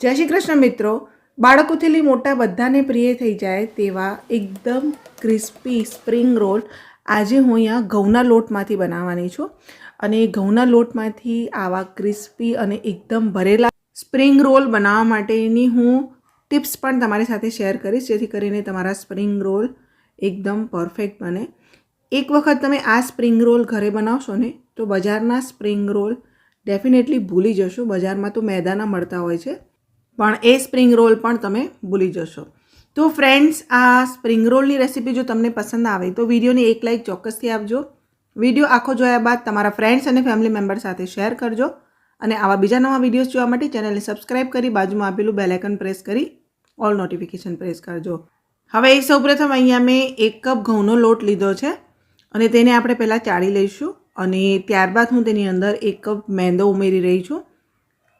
જય શ્રી કૃષ્ણ મિત્રો. બાળકોથી મોટા બધાને પ્રિય થઈ જાય તેવા એકદમ ક્રિસ્પી સ્પ્રિંગ રોલ આજે હું અહીંયા ઘઉંના લોટમાંથી બનાવવાની છું. અને ઘઉંના લોટમાંથી આવા ક્રિસ્પી અને એકદમ ભરેલા સ્પ્રિંગ રોલ બનાવવા માટેની હું ટિપ્સ પણ તમારી સાથે શેર કરીશ, જેથી કરીને તમારા સ્પ્રિંગ રોલ એકદમ પરફેક્ટ બને. એક વખત તમે આ સ્પ્રિંગ રોલ ઘરે બનાવશો ને, તો બજારના સ્પ્રિંગ રોલ ડેફિનેટલી ભૂલી જશો. બજારમાં તો મેદાના મળતા હોય છે. પણ એ સ્પ્રિંગ રોલ પણ તમે ભૂલી જશો. તો ફ્રેન્ડ્સ આ સ્પ્રિંગ રોલની રેસીપી જો તમને પસંદ આવે, તો વિડીયોને એક લાઇક ચોક્કસથી આપજો. વીડિયો આખો જોયા બાદ તમારા ફ્રેન્ડ્સ અને ફેમિલી મેમ્બર સાથે શેર કરજો. અને આવા બીજા નવા વિડીયોઝ જોવા માટે ચેનલને સબસ્ક્રાઇબ કરી બાજુમાં આપેલું બેલાઇકન પ્રેસ કરી ઓલ નોટિફિકેશન પ્રેસ કરજો. હવે સૌપ્રથમ અહીંયા મેં એક કપ ઘઉંનો લોટ લીધો છે અને તેને આપણે પહેલાં ચાળી લઈશું અને ત્યારબાદ હું તેની અંદર એક કપ મેંદો ઉમેરી રહી છું.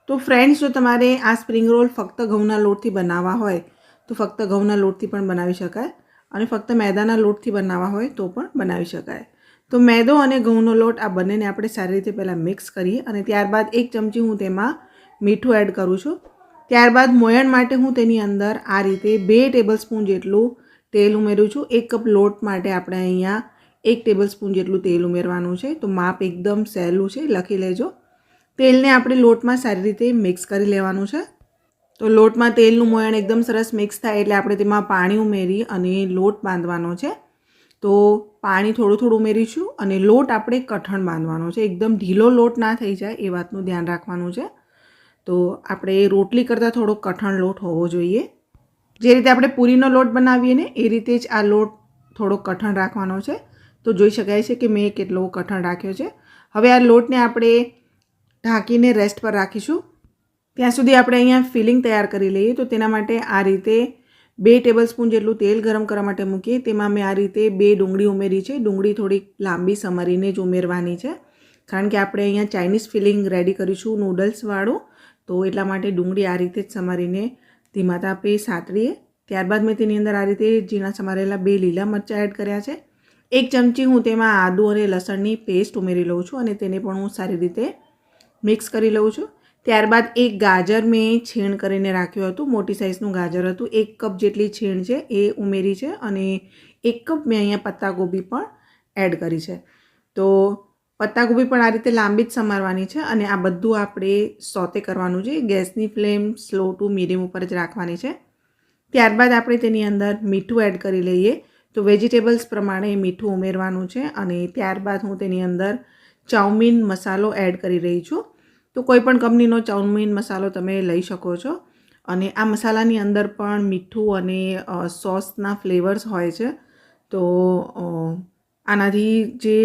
તો ફ્રેન્ડ્સ જો તમારે આ સ્પ્રિંગ રોલ ફક્ત ઘઉંના લોટથી બનાવવા હોય, તો ફક્ત ઘઉંના લોટથી પણ બનાવી શકાય અને ફક્ત મેદાના લોટથી બનાવવા હોય તો પણ બનાવી શકાય. તો મેદો અને ઘઉંનો લોટ આ બંનેને આપણે સારી રીતે પહેલાં મિક્સ કરીએ અને ત્યારબાદ એક ચમચી હું તેમાં મીઠું એડ કરું છું. ત્યારબાદ મોયણ માટે હું તેની અંદર આ રીતે બે ટેબલ સ્પૂન જેટલું તેલ ઉમેરું છું. એક કપ લોટ માટે આપણે અહીંયા એક ટેબલ સ્પૂન જેટલું તેલ ઉમેરવાનું છે. તો માપ એકદમ સહેલું છે. લખી લેજો. તેલને આપણે લોટમાં સારી રીતે મિક્સ કરી લેવાનું છે. તો લોટમાં તેલનું મોયણ એકદમ સરસ મિક્સ થાય એટલે આપણે તેમાં પાણી ઉમેરી અને લોટ બાંધવાનો છે. તો પાણી થોડું થોડું ઉમેરીશું અને લોટ આપણે કઠણ બાંધવાનો છે. એકદમ ઢીલો લોટ ના થઈ જાય એ વાતનું ધ્યાન રાખવાનું છે. તો આપણે રોટલી કરતાં થોડો કઠણ લોટ હોવો જોઈએ. જે રીતે આપણે પૂરીનો લોટ બનાવીએ ને એ રીતે જ આ લોટ થોડો કઠણ રાખવાનો છે. તો જોઈ શકાય છે કે મેં કેટલો કઠણ રાખ્યો છે. હવે આ લોટને આપણે ઢાંકીને રેસ્ટ પર રાખીશું. ત્યાં સુધી આપણે અહીંયા ફિલિંગ તૈયાર કરી લઈએ. તો તેના માટે આ રીતે બે ટેબલ સ્પૂન જેટલું તેલ ગરમ કરવા માટે મૂકીએ. તેમાં મેં આ રીતે બે ડુંગળી ઉમેરી છે. ડુંગળી થોડીક લાંબી સમારીને જ ઉમેરવાની છે. કારણ કે આપણે અહીંયા ચાઇનીઝ ફિલિંગ રેડી કરીશું નૂડલ્સવાળું તો એટલા માટે ડુંગળી આ રીતે જ સમારીને ધીમા તાપે સાતળીએ ત્યારબાદ મેં તેની અંદર આ રીતે ઝીણા સમારેલા બે લીલા મરચાં એડ કર્યા છે. એક ચમચી હું તેમાં આદુ અને લસણની પેસ્ટ ઉમેરી લઉં છું અને તેને પણ હું સારી રીતે મિક્સ કરી લઉં છું. ત્યારબાદ એક ગાજર મેં છીણ કરીને રાખ્યું હતું. મોટી સાઇઝનું ગાજર હતું. એક કપ જેટલી છીણ છે એ ઉમેરી છે અને એક કપ મેં અહીંયા પત્તાગોબી પણ એડ કરી છે. તો પત્તાગોબી પણ આ રીતે લાંબી જ સમારવાની છે અને આ બધું આપણે સોતે કરવાનું છે. ગેસની ફ્લેમ સ્લો ટુ મીડિયમ ઉપર જ રાખવાની છે. ત્યારબાદ આપણે તેની અંદર મીઠું એડ કરી લઈએ. તો વેજીટેબલ્સ પ્રમાણે મીઠું ઉમેરવાનું છે અને ત્યારબાદ હું તેની અંદર ચાઉમીન મસાલો એડ કરી રહી છું. તો કોઈ પણ કંપનીનો ચાઉમીન મસાલો તમે લઈ શકો છો. અને આ મસાલાની અંદર પણ મીઠું અને સોસના ફ્લેવર્સ હોય છે. તો આનાથી જે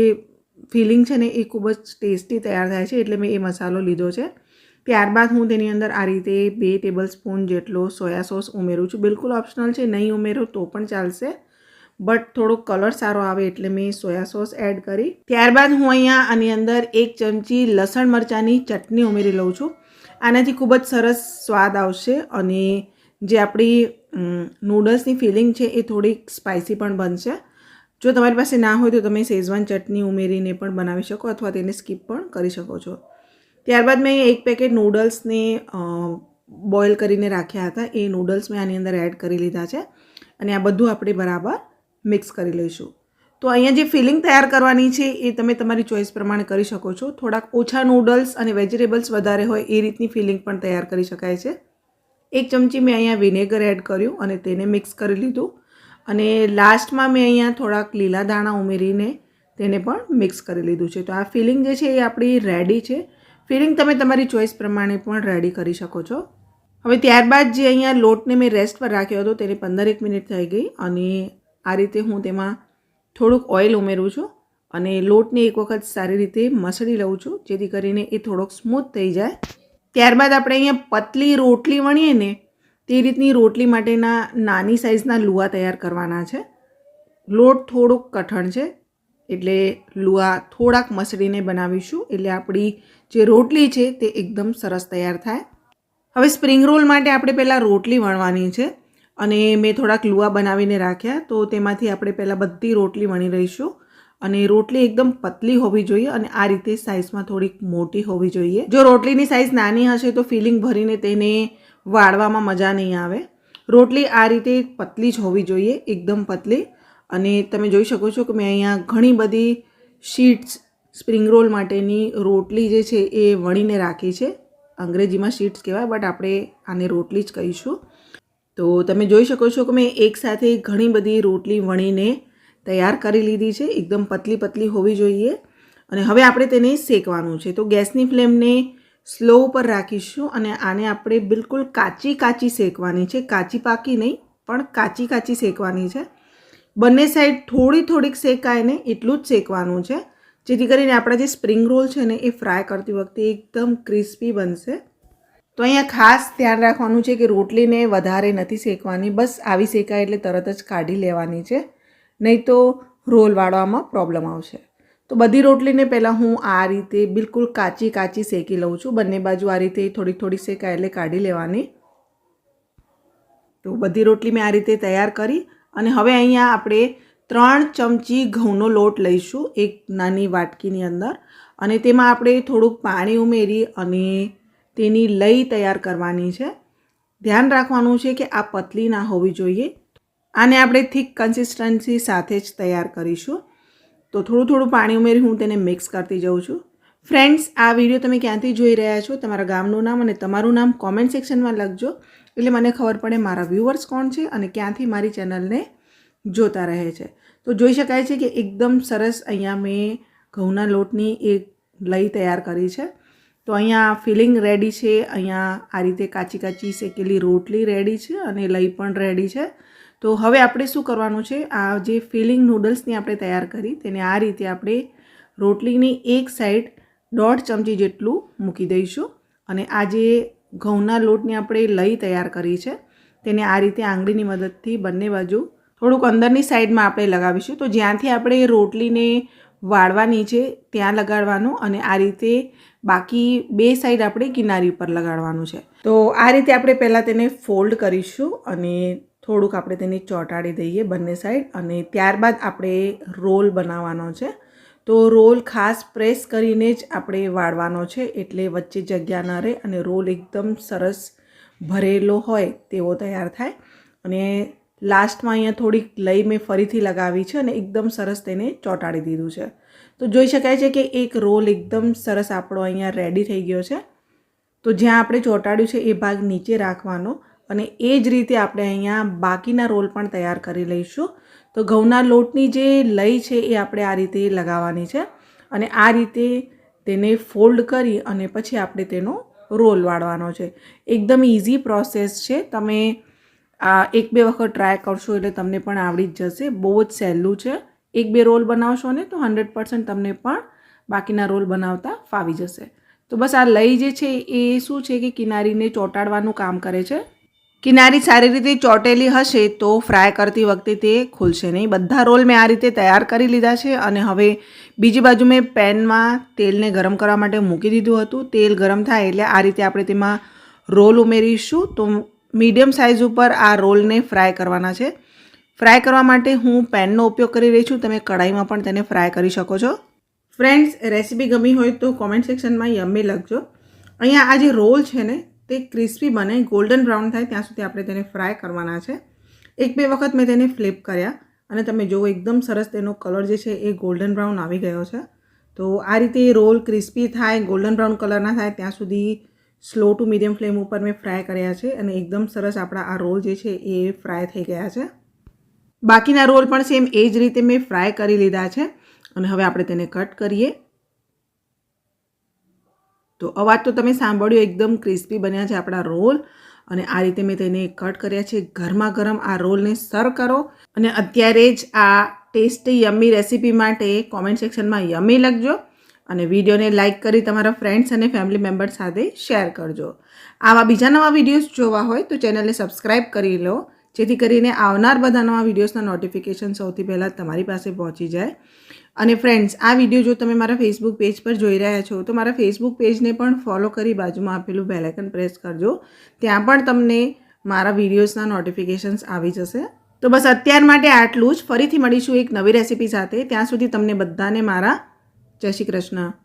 ફિલિંગ છે ને એ ખૂબ જ ટેસ્ટી તૈયાર થાય છે એટલે મેં એ મસાલો લીધો છે. ત્યારબાદ હું તેની અંદર આ રીતે બે ટેબલ સ્પૂન જેટલો સોયા સોસ ઉમેરું છું. બિલકુલ ઓપ્શનલ છે, નહીં ઉમેરો તો પણ ચાલશે. બટ થોડો કલર સારો આવે એટલે મેં સોયા સોસ એડ કરી. ત્યારબાદ હું અહીંયા આની અંદર એક ચમચી લસણ મરચાંની ચટણી ઉમેરી લઉં છું. આનાથી ખૂબ જ સરસ સ્વાદ આવશે અને જે આપણી નૂડલ્સની ફિલિંગ છે એ થોડીક સ્પાઇસી પણ બનશે. જો તમારી પાસે ના હોય તો તમે શેઝવાન ચટણી ઉમેરીને પણ બનાવી શકો અથવા તેને સ્કીપ પણ કરી શકો છો. ત્યારબાદ મેં એક પેકેટ નૂડલ્સને બોઇલ કરીને રાખ્યા હતા. એ નૂડલ્સ મેં આની અંદર એડ કરી લીધા છે. અને આ બધું આપણે બરાબર મિક્સ કરી લઈશું. તો અહીંયા જે ફિલિંગ તૈયાર કરવાની છે એ તમે તમારી ચોઈસ પ્રમાણે કરી શકો છો. થોડાક ઓછા નૂડલ્સ અને વેજીટેબલ્સ વધારે હોય એ રીતની ફિલિંગ પણ તૈયાર કરી શકાય છે. એક ચમચી મેં અહીંયા વિનેગર એડ કર્યું અને તેને મિક્સ કરી લીધું. અને લાસ્ટમાં મેં અહીંયા થોડાક લીલા દાણા ઉમેરીને તેને પણ મિક્સ કરી લીધું છે. તો આ ફિલિંગ જે છે એ આપણી રેડી છે. ફિલિંગ તમે તમારી ચોઈસ પ્રમાણે પણ રેડી કરી શકો છો. હવે ત્યારબાદ જે અહીંયા લોટને મેં રેસ્ટ પર રાખ્યો હતો તેને પંદરેક મિનિટ થઈ ગઈ અને આ રીતે હું તેમાં થોડુંક ઓઇલ ઉમેરું છું અને લોટને એક વખત સારી રીતે મસળી લઉં છું, જેથી કરીને એ થોડોક સ્મૂથ થઈ જાય. ત્યારબાદ આપણે અહીંયા પતલી રોટલી વણીએ ને, તે રીતની રોટલી માટેના નાની સાઇઝના લુવા તૈયાર કરવાના છે. લોટ થોડુંક કઠણ છે, એટલે લુવા થોડાક મસળીને બનાવીશું, એટલે આપણી જે રોટલી છે તે એકદમ સરસ તૈયાર થાય. હવે સ્પ્રિંગ રોલ માટે આપણે પહેલાં રોટલી વણવાની છે. અને મેં થોડાક લુવા બનાવીને રાખ્યા, તો તેમાંથી આપણે પહેલાં બધી રોટલી વણી રહીશું અને રોટલી એકદમ પતલી હોવી જોઈએ અને આ રીતે સાઇઝમાં થોડીક મોટી હોવી જોઈએ. જો રોટલીની સાઇઝ નાની હશે તો ફિલિંગ ભરીને તેને વાળવામાં મજા નહીં આવે. રોટલી આ રીતે પતલી જ હોવી જોઈએ, એકદમ પતલી. અને તમે જોઈ શકો છો કે મેં અહીંયા ઘણી બધી શીટ્સ સ્પ્રિંગ રોલ માટેની રોટલી જે છે એ વણીને રાખી છે. અંગ્રેજીમાં શીટ્સ કહેવાય બટ આપણે આને રોટલી જ કહીશું. તો તમે જોઈ શકો છો કે મેં એકસાથે ઘણી બધી રોટલી વણીને તૈયાર કરી લીધી છે. એકદમ પતલી પતલી હોવી જોઈએ. અને હવે આપણે તેને શેકવાનું છે. તો ગેસની ફ્લેમને સ્લો ઉપર રાખીશું અને આને આપણે બિલકુલ કાચી કાચી શેકવાની છે. કાચી પાકી નહીં, પણ કાચી કાચી શેકવાની છે. બંને સાઈડ થોડી થોડીક શેકાય ને એટલું જ શેકવાનું છે. જેથી કરીને આપણા જે સ્પ્રિંગ રોલ છે ને એ ફ્રાય કરતી વખતે એકદમ ક્રિસ્પી બનશે. તો અહીંયા ખાસ ધ્યાન રાખવાનું છે કે રોટલીને વધારે નથી શેકવાની. બસ આવી શેકાય એટલે તરત જ કાઢી લેવાની છે. નહીં તો રોલ વાળવામાં પ્રોબ્લેમ આવશે. તો બધી રોટલીને પહેલાં હું આ રીતે બિલકુલ કાચી કાચી શેકી લઉં છું. બંને બાજુ આ રીતે થોડી થોડી શેકાય એટલે કાઢી લેવાની. તો બધી રોટલી મેં આ રીતે તૈયાર કરી અને હવે અહીંયા આપણે ત્રણ ચમચી ઘઉંનો લોટ લઈશું એક નાની વાટકીની અંદર. અને તેમાં આપણે થોડુંક પાણી ઉમેરી અને તેની લઈ તૈયાર કરવાની છે. ધ્યાન રાખવાનું છે કે આ પતલી ના હોવી જોઈએ. આને આપણે થીક કન્સિસ્ટન્સી સાથે જ તૈયાર કરીશું. તો થોડું થોડું પાણી ઉમેરી હું તેને મિક્સ કરતી જાઉં છું. ફ્રેન્ડ્સ, આ વીડિયો તમે ક્યાંથી જોઈ રહ્યા છો? તમારા ગામનું નામ અને તમારું નામ કોમેન્ટ સેક્શનમાં લખજો. એટલે મને ખબર પડે મારા વ્યૂવર્સ કોણ છે અને ક્યાંથી મારી ચેનલને જોતા રહે છે. તો જોઈ શકાય છે કે એકદમ સરસ અહીંયા મેં ઘઉંના લોટની એક લઈ તૈયાર કરી છે. તો અહીંયા ફિલિંગ રેડી છે. અહીંયા આ રીતે કાચી કાચી શેકેલી રોટલી રેડી છે અને લઈ પણ રેડી છે. તો હવે આપણે શું કરવાનું છે? આ જે ફિલિંગ નૂડલ્સની આપણે તૈયાર કરી તેને આ રીતે આપણે રોટલીની એક સાઈડ દોઢ ચમચી જેટલું મૂકી દઈશું અને આ જે ઘઉંના લોટની આપણે લઈ તૈયાર કરી છે તેને આ રીતે આંગળીની મદદથી બંને બાજુ થોડુંક અંદરની સાઈડમાં આપણે લગાવીશું. તો જ્યાંથી આપણે રોટલીને વાળવાની છે ત્યાં લગાડવાનું અને આ રીતે બાકી બે સાઈડ આપણે કિનારી ઉપર લગાડવાનું છે. તો આ રીતે આપણે પહેલાં તેને ફોલ્ડ કરીશું અને થોડુંક આપણે તેને ચોંટાડી દઈએ બંને સાઈડ અને ત્યારબાદ આપણે રોલ બનાવવાનો છે. તો રોલ ખાસ પ્રેસ કરીને જ આપણે વાળવાનો છે એટલે વચ્ચે જગ્યા ન રહે અને રોલ એકદમ સરસ ભરેલો હોય તેવો તૈયાર થાય. અને લાસ્ટમાં અહીંયા થોડીક લઈ મેં ફરીથી લગાવી છે અને એકદમ સરસ તેને ચોંટાડી દીધું છે. તો જોઈ શકાય છે કે એક રોલ એકદમ સરસ આપણો અહીંયા રેડી થઈ ગયો છે. તો જ્યાં આપણે ચોંટાડ્યું છે એ ભાગ નીચે રાખવાનો અને એ જ રીતે આપણે અહીંયા બાકીના રોલ પણ તૈયાર કરી લઈશું. તો ઘઉંના લોટની જે લઈ છે એ આપણે આ રીતે લગાવવાની છે અને આ રીતે તેને ફોલ્ડ કરી અને પછી આપણે તેનો રોલ વાળવાનો છે. એકદમ ઇઝી પ્રોસેસ છે. તમે આ એક બે વખત ટ્રાય કરશો એટલે તમને પણ આવડી જ જશે. બહુ જ સહેલું છે. એક બે રોલ બનાવશો ને તો હંડ્રેડ પર્સન્ટ તમને પણ બાકીના રોલ બનાવતા ફાવી જશે. તો બસ આ લઈ જે છે એ શું છે કે કિનારીને ચોંટાડવાનું કામ કરે છે. કિનારી સારી રીતે ચોંટેલી હશે તો ફ્રાય કરતી વખતે તે ખુલશે નહીં. બધા રોલ મેં આ રીતે તૈયાર કરી લીધા છે અને હવે બીજી બાજુ મેં પેનમાં તેલને ગરમ કરવા માટે મૂકી દીધું હતું. તેલ ગરમ થાય એટલે આ રીતે આપણે તેમાં રોલ ઉમેરીશું. તો મીડિયમ સાઇઝ ઉપર આ રોલને ફ્રાય કરવાના છે. ફ્રાય કરવા માટે હું પેનનો ઉપયોગ કરી રહી છું. તમે કઢાઈમાં પણ તેને ફ્રાય કરી શકો છો. ફ્રેન્ડ્સ, રેસીપી ગમી હોય તો કોમેન્ટ સેક્શનમાં યમ્મી લખજો. અહીંયા આ જે રોલ છે ને, તે ક્રિસ્પી બને, ગોલ્ડન બ્રાઉન થાય, ત્યાં સુધી આપણે તેને ફ્રાય કરવાના છે. એક બે વખત મેં તેને ફ્લિપ કર્યા અને તમે જુઓ એકદમ સરસ તેનો કલર જે છે એ ગોલ્ડન બ્રાઉન આવી ગયો છે. તો આ રીતે રોલ ક્રિસ્પી થાય, ગોલ્ડન બ્રાઉન કલરના થાય, ત્યાં સુધી સ્લો ટુ મીડિયમ ફ્લેમ ઉપર મેં ફ્રાય કર્યા છે અને એકદમ સરસ આપણા આ રોલ જે છે એ ફ્રાય થઈ ગયા છે. બાકીના રોલ પણ સેમ એ જ રીતે મેં ફ્રાય કરી લીધા છે. અને હવે આપણે તેને કટ કરીએ. તો અવાજ તો તમે સાંભળ્યો, એકદમ ક્રિસ્પી બન્યા છે આપણા રોલ. અને આ રીતે મેં તેને કટ કર્યા છે. ગરમા ગરમ આ રોલને સર્વ કરો. અને અત્યારે જ આ ટેસ્ટી યમ્મી રેસીપી માટે કોમેન્ટ સેક્શનમાં યમ્મી લખજો. અને વિડીયોને લાઇક કરી તમારા ફ્રેન્ડ્સ અને ફેમિલી મેમ્બર સાથે શેર કરજો. આવા બીજા નવા વિડીયોઝ જોવા હોય તો ચેનલને સબસ્ક્રાઈબ કરી લો, જેથી કરીને આવનાર બધા નવા વિડીયોઝના નોટિફિકેશન સૌથી પહેલાં તમારી પાસે પહોંચી જાય. અને ફ્રેન્ડ્સ આ વીડિયો જો તમે મારા ફેસબુક પેજ પર જોઈ રહ્યા છો, તો મારા ફેસબુક પેજને પણ ફોલો કરી બાજુમાં આપેલું બેલાઇકન પ્રેસ કરજો. ત્યાં પણ તમને મારા વિડીયોઝના નોટિફિકેશન્સ આવી જશે. તો બસ અત્યાર માટે આટલું જ. ફરીથી મળીશું એક નવી રેસીપી સાથે. ત્યાં સુધી તમને બધાને મારા જય શ્રી કૃષ્ણ.